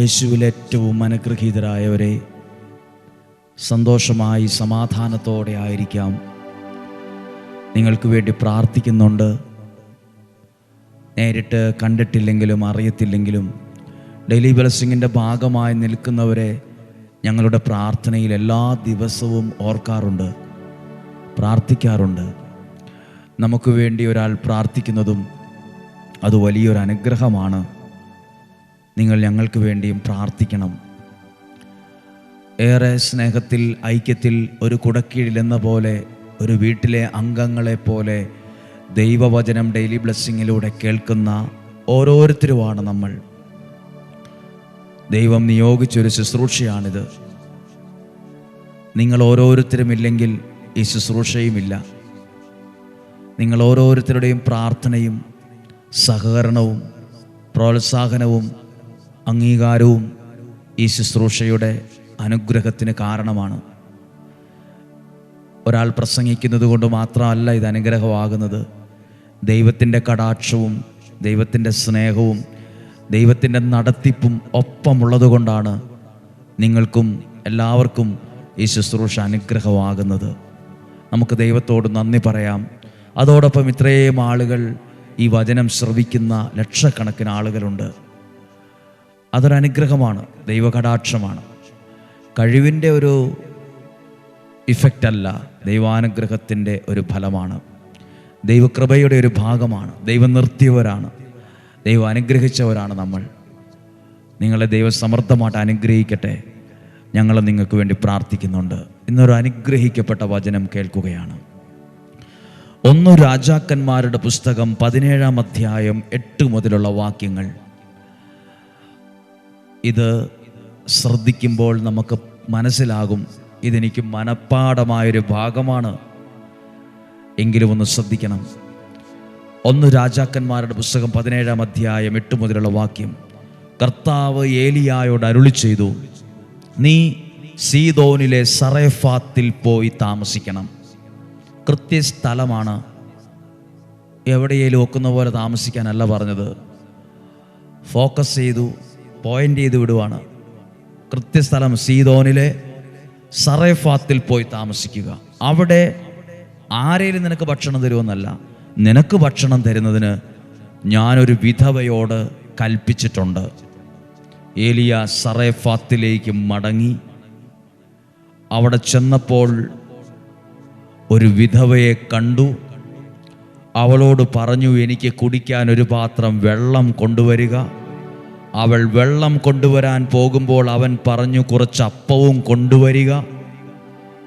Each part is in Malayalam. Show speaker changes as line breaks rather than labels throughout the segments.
യേശുവിൽ ഏറ്റവും അനുഗ്രഹീതരായവരെ സന്തോഷമായി സമാധാനത്തോടെ ആയിരിക്കാം. നിങ്ങൾക്ക് വേണ്ടി പ്രാർത്ഥിക്കുന്നുണ്ട്. നേരിട്ട് കണ്ടിട്ടില്ലെങ്കിലും അറിയത്തില്ലെങ്കിലും ഡെയിലി ബ്ലെസ്സിങ്ങിന്റെ ഭാഗമായി നിൽക്കുന്നവരെ ഞങ്ങളുടെ പ്രാർത്ഥനയിൽ എല്ലാ ദിവസവും ഓർക്കാറുണ്ട് പ്രാർത്ഥിക്കാറുണ്ട്. നമുക്ക് വേണ്ടി ഒരാൾ പ്രാർത്ഥിക്കുന്നതും അത് വലിയൊരു അനുഗ്രഹമാണ്. നിങ്ങൾ ഞങ്ങൾക്ക് വേണ്ടിയും പ്രാർത്ഥിക്കണം. ഏറെ സ്നേഹത്തിൽ ഐക്യത്തിൽ ഒരു കുടക്കീഴിലെന്ന പോലെ ഒരു വീട്ടിലെ അംഗങ്ങളെ പോലെ ദൈവവചനം ഡെയിലി ബ്ലെസ്സിങ്ങിലൂടെ കേൾക്കുന്ന ഓരോരുത്തരുമാണ് നമ്മൾ. ദൈവം നിയോഗിച്ചൊരു ശുശ്രൂഷയാണിത്. നിങ്ങൾ ഓരോരുത്തരും ഇല്ലെങ്കിൽ ഈ ശുശ്രൂഷയുമില്ല നിങ്ങൾ ഓരോരുത്തരുടെയും പ്രാർത്ഥനയും സഹകരണവും പ്രോത്സാഹനവും അംഗീകാരവും ഈ ശുശ്രൂഷയുടെ അനുഗ്രഹത്തിന് കാരണമാണ്. ഒരാൾ പ്രസംഗിക്കുന്നത് കൊണ്ട് മാത്രമല്ല ഇത് അനുഗ്രഹമാകുന്നത്. ദൈവത്തിന്റെ കടാക്ഷവും ദൈവത്തിന്റെ സ്നേഹവും ദൈവത്തിന്റെ നടത്തിപ്പും ഒപ്പമുള്ളത് കൊണ്ടാണ് നിങ്ങൾക്കും എല്ലാവർക്കും ഈ ശുശ്രൂഷ അനുഗ്രഹമാകുന്നത്. നമുക്ക് ദൈവത്തോട് നന്ദി പറയാം. അതോടൊപ്പം ഇത്രയും ആളുകൾ ഈ വചനം ശ്രവിക്കുന്ന ലക്ഷക്കണക്കിന് ആളുകളുണ്ട്. അതൊരു അനുഗ്രഹമാണ് ദൈവകടാക്ഷമാണ്. കഴിവിന്റെ ഒരു ഇഫക്റ്റ് അല്ല ദൈവാനുഗ്രഹത്തിന്റെ ഒരു ഫലമാണ്. ദൈവകൃപയുടെ ഒരു ഭാഗമാണ് ദൈവം നിർത്തിയവരാണ് ദൈവം അനുഗ്രഹിച്ചവരാണ് നമ്മൾ. നിങ്ങളെ ദൈവം അനുഗ്രഹിക്കട്ടെ. ഞങ്ങൾ നിങ്ങൾക്ക് വേണ്ടി പ്രാർത്ഥിക്കുന്നുണ്ട്. ഇന്നൊരു അനുഗ്രഹിക്കപ്പെട്ട വചനം കേൾക്കുകയാണ്. ഒന്ന് രാജാക്കന്മാരുടെ പുസ്തകം പതിനേഴാം അധ്യായം എട്ട് മുതലുള്ള വാക്യങ്ങൾ. ഇത് ശ്രദ്ധിക്കുമ്പോൾ നമുക്ക് മനസ്സിലാകും. ഇതെനിക്ക് മനഃപ്പാടമായൊരു ഭാഗമാണ്. എങ്കിലും ഒന്ന് ശ്രദ്ധിക്കണം. ഒന്ന് രാജാക്കന്മാരുടെ പുസ്തകം പതിനേഴാം അധ്യായം എട്ട് മുതലുള്ള വാക്യം. കർത്താവ് ഏലിയായോട് അരുളി ചെയ്തു നീ സീതോനിലെ സറേഫാത്തിൽ പോയി താമസിക്കണം. കൃത്യസ്ഥലമാണ്. എവിടെയേലും ഒക്കുന്ന പോലെ താമസിക്കാനല്ല പറഞ്ഞത്. ഫോക്കസ് ചെയ്തു പോയിന്റ് ചെയ്ത് വിടുവാണ്. കൃത്യസ്ഥലം സീതോനിലെ സറേഫാത്തിൽ പോയി താമസിക്കുക. അവിടെ ആരേലും നിനക്ക് ഭക്ഷണം തരുമെന്നല്ല നിനക്ക് ഭക്ഷണം തരുന്നതിന് ഞാനൊരു വിധവയോട് കൽപ്പിച്ചിട്ടുണ്ട്. ഏലിയ സറേഫാത്തിലേക്ക് മടങ്ങി അവിടെ ചെന്നപ്പോൾ ഒരു വിധവയെ കണ്ടു. അവളോട് പറഞ്ഞു എനിക്ക് കുടിക്കാൻ ഒരു പാത്രം വെള്ളം കൊണ്ടുവരിക. അവൾ വെള്ളം കൊണ്ടുവരാൻ പോകുമ്പോൾ അവൻ പറഞ്ഞു കുറച്ച് അപ്പവും കൊണ്ടുവരിക.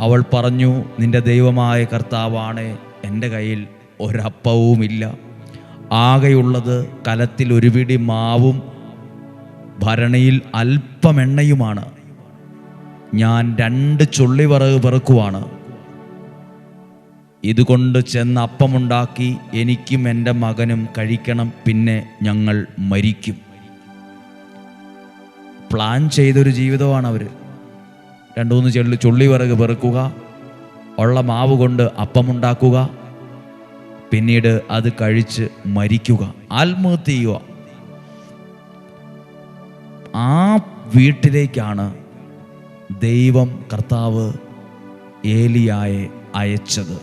അവൾ പറഞ്ഞു നിന്റെ ദൈവമായ കർത്താവാണ് എന്റെ കയ്യിൽ ഒരപ്പവുമില്ല. ആകെയുള്ളത് കലത്തിൽ ഒരു പിടി മാവും ഭരണിയിൽ അല്പം എണ്ണയുമാണ്. ഞാൻ രണ്ട് ചുള്ളിവറക് പെറുക്കുവാണ്. ഇതുകൊണ്ട് ചെന്ന് അപ്പമുണ്ടാക്കി എനിക്കും എന്റെ മകനും കഴിക്കണം പിന്നെ ഞങ്ങൾ മരിക്കും. പ്ലാൻ ചെയ്തൊരു ജീവിതമാണ് അവർ രണ്ടു മൂന്ന് ചെള്ളി ചുള്ളിവിറക് പെറുക്കുക ഉള്ള മാവ് കൊണ്ട് അപ്പമുണ്ടാക്കുക പിന്നീട് അത് കഴിച്ച് മരിക്കുക. ആത്മഹത്യ ചെയ്യുക. ആ വീട്ടിലേക്കാണ് ദൈവം കർത്താവ് ഏലിയായെ അയച്ചത്.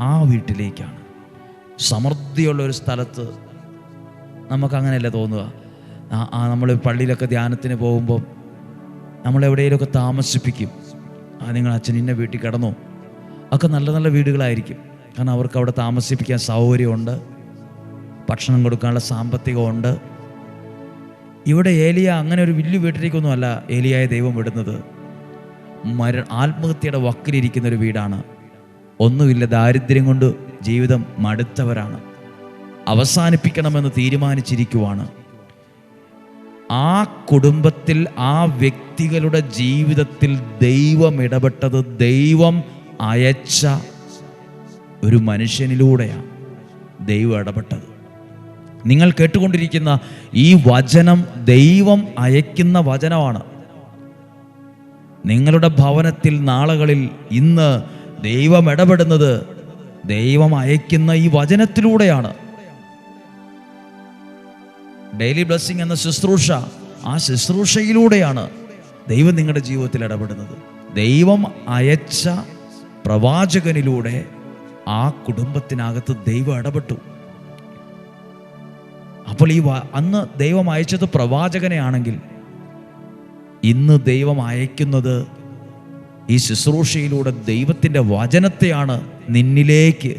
ആ വീട്ടിലേക്കാണ്. സമൃദ്ധിയുള്ള ഒരു സ്ഥലത്ത് നമുക്കങ്ങനെയല്ലേ തോന്നുക? നമ്മൾ പള്ളിയിലൊക്കെ ധ്യാനത്തിന് പോകുമ്പോൾ നമ്മൾ എവിടെയെങ്കിലുമൊക്കെ താമസിപ്പിക്കും. ആ നിങ്ങൾ അച്ഛൻ ഇന്ന വീട്ടിൽ കിടന്നു. ഒക്കെ നല്ല നല്ല വീടുകളായിരിക്കും. കാരണം അവർക്ക് അവിടെ താമസിപ്പിക്കാൻ സൗകര്യമുണ്ട്. ഭക്ഷണം കൊടുക്കാനുള്ള സാമ്പത്തികമുണ്ട്. ഇവിടെ ഏലിയ അങ്ങനെ ഒരു വലിയ വീട്ടിലേക്കൊന്നുമല്ല ഏലിയായ ദൈവം വിടുന്നത്. മര ആത്മഹത്യയുടെ വക്കിലിരിക്കുന്ന ഒരു വീടാണ്. ഒന്നുമില്ല ദാരിദ്ര്യം കൊണ്ട് ജീവിതം മടുത്തവരാണ്. അവസാനിപ്പിക്കണമെന്ന് തീരുമാനിച്ചിരിക്കുവാണ്. ആ കുടുംബത്തിൽ ആ വ്യക്തികളുടെ ജീവിതത്തിൽ ദൈവം ഇടപെട്ടത് ദൈവം അയച്ച ഒരു മനുഷ്യനിലൂടെയാണ് ദൈവം ഇടപെട്ടത്. നിങ്ങൾ കേട്ടുകൊണ്ടിരിക്കുന്ന ഈ വചനം ദൈവം അയക്കുന്ന വചനമാണ്. നിങ്ങളുടെ ഭവനത്തിൽ നാളുകളിൽ ഇന്ന് ദൈവം ഇടപെടുന്നത് ദൈവം അയക്കുന്ന ഈ വചനത്തിലൂടെയാണ്. ഡെയിലി ബ്ലെസ്സിങ് എന്ന ശുശ്രൂഷ ആ ശുശ്രൂഷയിലൂടെയാണ് ദൈവം നിങ്ങളുടെ ജീവിതത്തിൽ ഇടപെടുന്നത്. ദൈവം അയച്ച പ്രവാചകനിലൂടെ ആ കുടുംബത്തിനകത്ത് ദൈവം ഇടപെട്ടു. അപ്പോൾ ഈ അന്ന് ദൈവം അയച്ചത് പ്രവാചകനെ ആണെങ്കിൽ ഇന്ന് ദൈവം അയക്കുന്നത് ഈ ശുശ്രൂഷയിലൂടെ ദൈവത്തിന്റെ വചനത്തെയാണ് നിന്നിലേക്ക്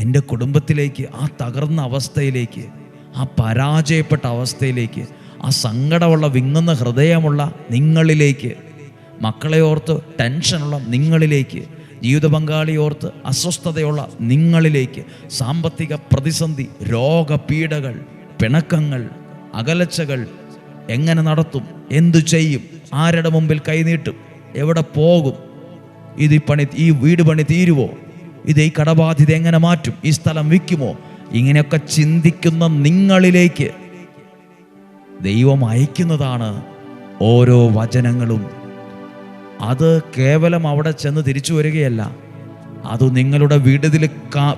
നിന്റെ കുടുംബത്തിലേക്ക് ആ തകർന്ന അവസ്ഥയിലേക്ക് ആ പരാജയപ്പെട്ട അവസ്ഥയിലേക്ക് ആ സങ്കടമുള്ള വിങ്ങുന്ന ഹൃദയമുള്ള നിങ്ങളിലേക്ക് മക്കളെ ഓർത്ത് ടെൻഷനുള്ള നിങ്ങളിലേക്ക് ജീവിത പങ്കാളിയോർത്ത് അസ്വസ്ഥതയുള്ള നിങ്ങളിലേക്ക് സാമ്പത്തിക പ്രതിസന്ധി രോഗപീഠകൾ പിണക്കങ്ങൾ അകലച്ചകൾ എങ്ങനെ നടത്തും എന്തു ചെയ്യും ആരുടെ മുമ്പിൽ കൈനീട്ടും എവിടെ പോകും ഇത് ഈ പണി ഈ വീട് പണി തീരുവോ ഇത് ഈ കടബാധ്യത എങ്ങനെ മാറ്റും ഈ സ്ഥലം വിൽക്കുമോ ഇങ്ങനെയൊക്കെ ചിന്തിക്കുന്ന നിങ്ങളിലേക്ക് ദൈവം അയക്കുന്നതാണ് ഓരോ വചനങ്ങളും. അത് കേവലം അവിടെ ചെന്ന് തിരിച്ചു വരികയല്ല. അത് നിങ്ങളുടെ വിടുതൽ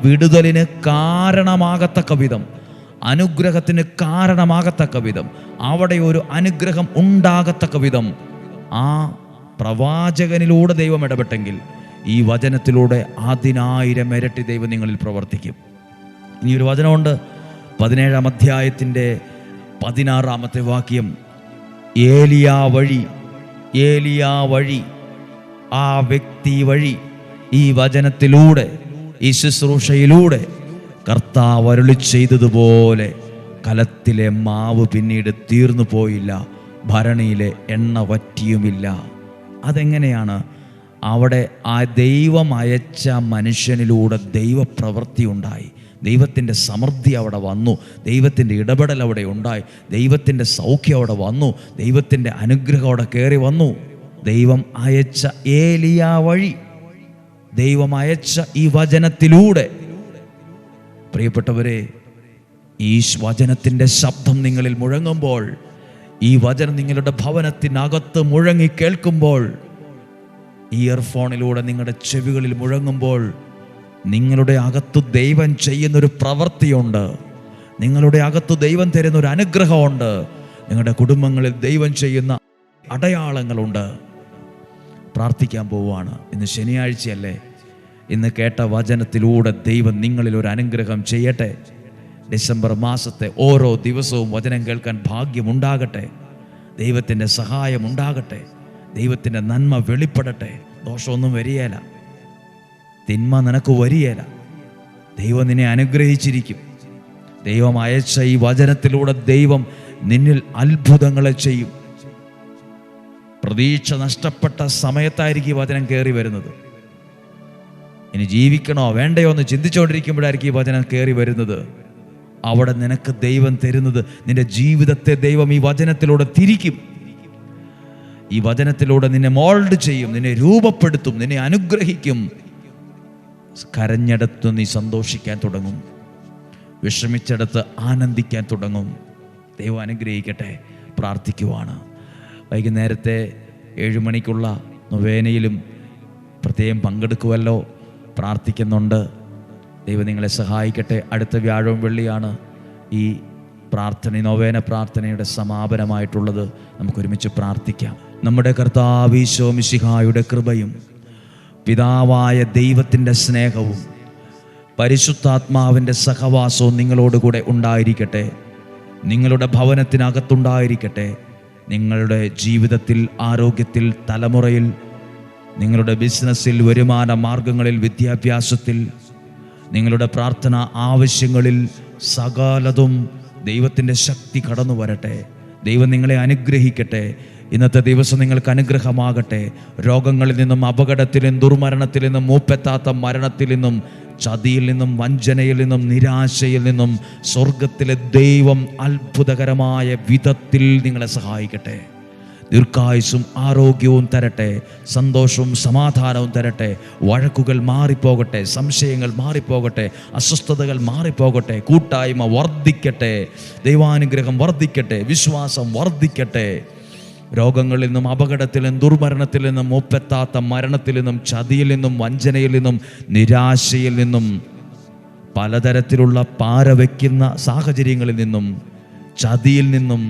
വിടുതലിന് കാരണമാകത്തക്ക വിധം അനുഗ്രഹത്തിന് കാരണമാകത്തക്ക വിധം അവിടെ ഒരു അനുഗ്രഹം ഉണ്ടാകത്തക്ക വിധം ആ പ്രവാചകനിലൂടെ ദൈവം ഇടപെട്ടെങ്കിൽ ഈ വചനത്തിലൂടെ അതിനായിരം ഇരട്ടി ദൈവം നിങ്ങളിൽ പ്രവർത്തിക്കും. ഇനി ഒരു വചനമുണ്ട്. പതിനേഴാം അധ്യായത്തിന്റെ പതിനാറാമത്തെ വാക്യം. ഏലിയാ വഴി ഏലിയാ വഴി ആ വ്യക്തി വഴി ഈ വചനത്തിലൂടെ ഈ ശുശ്രൂഷയിലൂടെ കർത്താവ് അരുളി ചെയ്തതുപോലെ കലത്തിലെ മാവ് പിന്നീട് തീർന്നു പോയില്ല. ഭരണിയിലെ എണ്ണ വറ്റിയുമില്ല. അതെങ്ങനെയാണ്? അവിടെ ആ ദൈവം അയച്ച മനുഷ്യനിലൂടെ ദൈവപ്രവൃത്തി ഉണ്ടായി. ദൈവത്തിന്റെ സമൃദ്ധി അവിടെ വന്നു. ദൈവത്തിന്റെ ഇടപെടൽ അവിടെ ഉണ്ടായി. ദൈവത്തിന്റെ സൗഖ്യം അവിടെ വന്നു. ദൈവത്തിന്റെ അനുഗ്രഹം അവിടെ കയറി വന്നു. ദൈവം അയച്ച ഏലിയ വഴി. ദൈവം അയച്ച ഈ വചനത്തിലൂടെ. പ്രിയപ്പെട്ടവരെ ഈ വചനത്തിന്റെ ശബ്ദം നിങ്ങളിൽ മുഴങ്ങുമ്പോൾ ഈ വചനം നിങ്ങളുടെ ഭവനത്തിനകത്ത് മുഴങ്ങി കേൾക്കുമ്പോൾ ഇയർഫോണിലൂടെ നിങ്ങളുടെ ചെവികളിൽ മുഴങ്ങുമ്പോൾ നിങ്ങളുടെ അകത്തു ദൈവം ചെയ്യുന്നൊരു പ്രവൃത്തിയുണ്ട്. നിങ്ങളുടെ അകത്തു ദൈവം തരുന്ന ഒരു അനുഗ്രഹമുണ്ട്. നിങ്ങളുടെ കുടുംബങ്ങളിൽ ദൈവം ചെയ്യുന്ന അടയാളങ്ങളുണ്ട്. പ്രാർത്ഥിക്കാൻ പോവുകയാണ്. ഇന്ന് ശനിയാഴ്ചയല്ലേ? ഇന്ന് കേട്ട വചനത്തിലൂടെ ദൈവം നിങ്ങളിൽ ഒരു അനുഗ്രഹം ചെയ്യട്ടെ. ഡിസംബർ മാസത്തെ ഓരോ ദിവസവും വചനം കേൾക്കാൻ ഭാഗ്യമുണ്ടാകട്ടെ. ദൈവത്തിന്റെ സഹായം ഉണ്ടാകട്ടെ. ദൈവത്തിന്റെ നന്മ വെളിപ്പെടട്ടെ. ദോഷമൊന്നും വരികയില്ല തിന്മ നിനക്ക് വരികയില്ല ദൈവം നിന്നെ അനുഗ്രഹിച്ചിരിക്കും. ദൈവം അയച്ച ഈ വചനത്തിലൂടെ ദൈവം നിന്നിൽ അത്ഭുതങ്ങളെ ചെയ്യും. പ്രതീക്ഷ നഷ്ടപ്പെട്ട സമയത്തായിരിക്കും ഈ വചനം കയറി വരുന്നത്. ഇനി ജീവിക്കണോ വേണ്ടയോ എന്ന് ചിന്തിച്ചുകൊണ്ടിരിക്കുമ്പോഴായിരിക്കും ഈ വചനം കയറി വരുന്നത്. അവിടെ നിനക്ക് ദൈവം തരുന്നത് നിന്റെ ജീവിതത്തെ ദൈവം ഈ വചനത്തിലൂടെ തിരിക്കും. ഈ വചനത്തിലൂടെ നിന്നെ മോൾഡ് ചെയ്യും നിന്നെ രൂപപ്പെടുത്തും നിന്നെ അനുഗ്രഹിക്കും. കരഞ്ഞെടുത്ത് നീ സന്തോഷിക്കാൻ തുടങ്ങും. വിഷമിച്ചെടുത്ത് ആനന്ദിക്കാൻ തുടങ്ങും. ദൈവം അനുഗ്രഹിക്കട്ടെ പ്രാർത്ഥിക്കുവാണ്. വൈകുന്നേരത്തെ ഏഴ് മണിക്കുള്ള നൊവേനയിലും പ്രത്യേകം പങ്കെടുക്കുമല്ലോ പ്രാർത്ഥിക്കുന്നുണ്ട്. ദൈവം നിങ്ങളെ സഹായിക്കട്ടെ. അടുത്ത വ്യാഴവും വെള്ളിയാണ് ഈ പ്രാർത്ഥന നൊവേന പ്രാർത്ഥനയുടെ സമാപനമായിട്ടുള്ളത്. നമുക്കൊരുമിച്ച് പ്രാർത്ഥിക്കാം. നമ്മുടെ കർത്താവീശോ മിശിഹായുടെ കൃപയും പിതാവായ ദൈവത്തിന്റെ സ്നേഹവും പരിശുദ്ധാത്മാവിന്റെ സഹവാസവും നിങ്ങളോടുകൂടെ ഉണ്ടായിരിക്കട്ടെ. നിങ്ങളുടെ ഭവനത്തിനകത്തുണ്ടായിരിക്കട്ടെ. നിങ്ങളുടെ ജീവിതത്തിൽ ആരോഗ്യത്തിൽ തലമുറയിൽ നിങ്ങളുടെ ബിസിനസ്സിൽ വരുമാന മാർഗങ്ങളിൽ വിദ്യാഭ്യാസത്തിൽ നിങ്ങളുടെ പ്രാർത്ഥന ആവശ്യങ്ങളിൽ സകാലതും ദൈവത്തിന്റെ ശക്തി കടന്നു വരട്ടെ ദൈവം നിങ്ങളെ അനുഗ്രഹിക്കട്ടെ. ഇന്നത്തെ ദിവസം നിങ്ങൾക്ക് അനുഗ്രഹമാകട്ടെ. രോഗങ്ങളിൽ നിന്നും അപകടത്തിൽ നിന്നും ദുർമരണത്തിൽ നിന്നും മൂപ്പെത്താത്ത മരണത്തിൽ നിന്നും ചതിയിൽ നിന്നും വഞ്ചനയിൽ നിന്നും നിരാശയിൽ നിന്നും സ്വർഗത്തിലെ ദൈവം അത്ഭുതകരമായ വിധത്തിൽ നിങ്ങളെ സഹായിക്കട്ടെ. ദീർഘായുസും ആരോഗ്യവും തരട്ടെ സന്തോഷവും സമാധാനവും തരട്ടെ വഴക്കുകൾ മാറിപ്പോകട്ടെ സംശയങ്ങൾ മാറിപ്പോകട്ടെ അസ്വസ്ഥതകൾ മാറിപ്പോകട്ടെ കൂട്ടായ്മ വർദ്ധിക്കട്ടെ ദൈവാനുഗ്രഹം വർദ്ധിക്കട്ടെ വിശ്വാസം വർദ്ധിക്കട്ടെ. രോഗങ്ങളിൽ നിന്നും അപകടത്തിൽ നിന്നും ദുർമരണത്തിൽ നിന്നും ഒപ്പെത്താത്ത മരണത്തിൽ നിന്നും ചതിയിൽ നിന്നും വഞ്ചനയിൽ നിന്നും നിരാശയിൽ നിന്നും പലതരത്തിലുള്ള പാര വയ്ക്കുന്ന സാഹചര്യങ്ങളിൽ നിന്നും ചതിയിൽ നിന്നും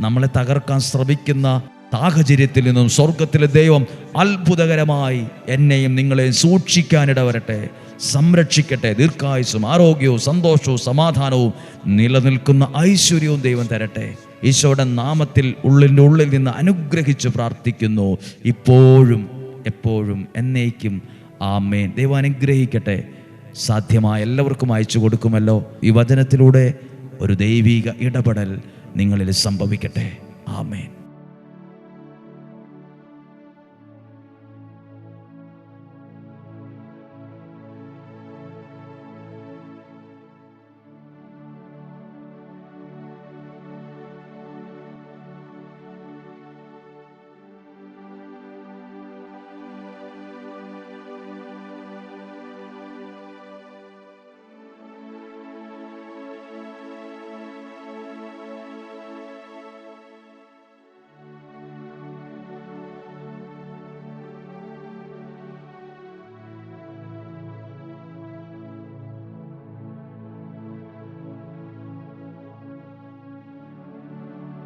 നമ്മളെ തകർക്കാൻ ശ്രമിക്കുന്ന സാഹചര്യത്തിൽ നിന്നും സ്വർഗത്തിലെ ദൈവം അത്ഭുതകരമായി എന്നെയും നിങ്ങളെയും സൂക്ഷിക്കാനിട വരട്ടെ സംരക്ഷിക്കട്ടെ. ദീർഘായുസും ആരോഗ്യവും സന്തോഷവും സമാധാനവും നിലനിൽക്കുന്ന ഐശ്വര്യവും ദൈവം തരട്ടെ. ഈശോയുടെ നാമത്തിൽ ഉള്ളിന്റെ ഉള്ളിൽ നിന്ന് അനുഗ്രഹിച്ച് പ്രാർത്ഥിക്കുന്നു. ഇപ്പോഴും എപ്പോഴും എന്നേക്കും ആമേൻ. ദൈവം അനുഗ്രഹിക്കട്ടെ. സാധ്യമായ എല്ലാവർക്കും അയച്ചു കൊടുക്കുമല്ലോ. ഈ വചനത്തിലൂടെ ഒരു ദൈവിക ഇടപെടൽ നിങ്ങളിൽ സംഭവിക്കട്ടെ. ആമേൻ.